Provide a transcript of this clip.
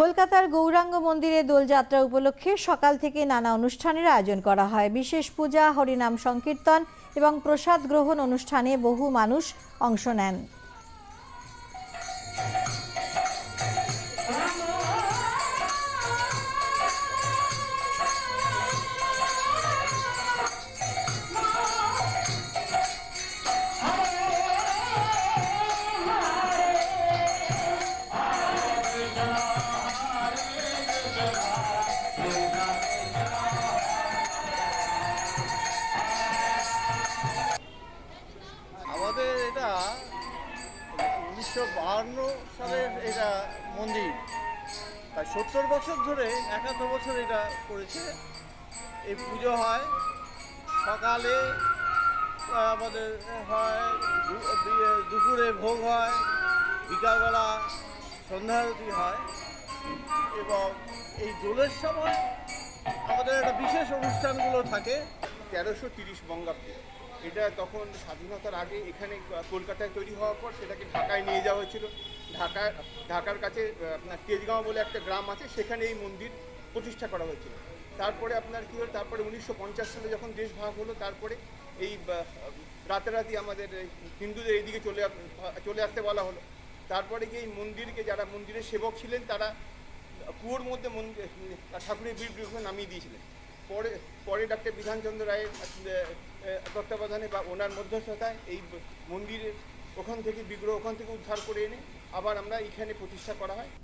কলকাতার গৌরাঙ্গ মন্দিরে দোলযাত্রা উপলক্ষে সকাল থেকে নানা অনুষ্ঠানের আয়োজন করা হয়। বিশেষ পূজা, হরিনাম সংকীর্তন এবং প্রসাদ গ্রহণ অনুষ্ঠানে বহু মানুষ অংশ নেন। উনিশশো বাহান্ন সালের এটা মন্দির। প্রায় সত্তর বছর ধরে একাত্তর বছর এটা করেছে। এই পুজো হয়। সকালে আমাদের হয় দুপুরে ভোগ হয়, বিকালবেলা সন্ধ্যারতি হয়। এবং এই দোলের সময় আমাদের একটা বিশেষ অনুষ্ঠানগুলো থাকে, তেরোশো তিরিশ বঙ্গাব্দে। এটা তখন স্বাধীনতার আগে এখানে কলকাতায় তৈরি হওয়ার পর সেটাকে ঢাকায় নিয়ে যাওয়া হয়েছিল। ঢাকা, ঢাকার কাছে আপনার তেজগাঁও বলে একটা গ্রাম আছে, সেখানে এই মন্দির প্রতিষ্ঠা করা হয়েছিল। তারপরে আপনার কী হলো, তারপরে উনিশশো পঞ্চাশ সালে যখন দেশ ভাগ হলো, তারপরে এই রাতারাতি আমাদের হিন্দুদের এইদিকে চলে চলে আসতে বলা হলো। তারপরে গিয়ে এই মন্দিরকে যারা মন্দিরের সেবক ছিলেন, তারা কুয়োর মধ্যে মন্দির, ঠাকুরের বীর নামিয়ে দিয়েছিলেন। পরে পরে ডাক্তার বিধানচন্দ্র রায়ের তত্ত্বাবধানে বা ওনার মধ্যস্থতায় এই মন্দিরের ওখান থেকে বিগ্রহ ওখান থেকে উদ্ধার করে এনে আবার আমরা এখানে প্রতিষ্ঠা করা হয়।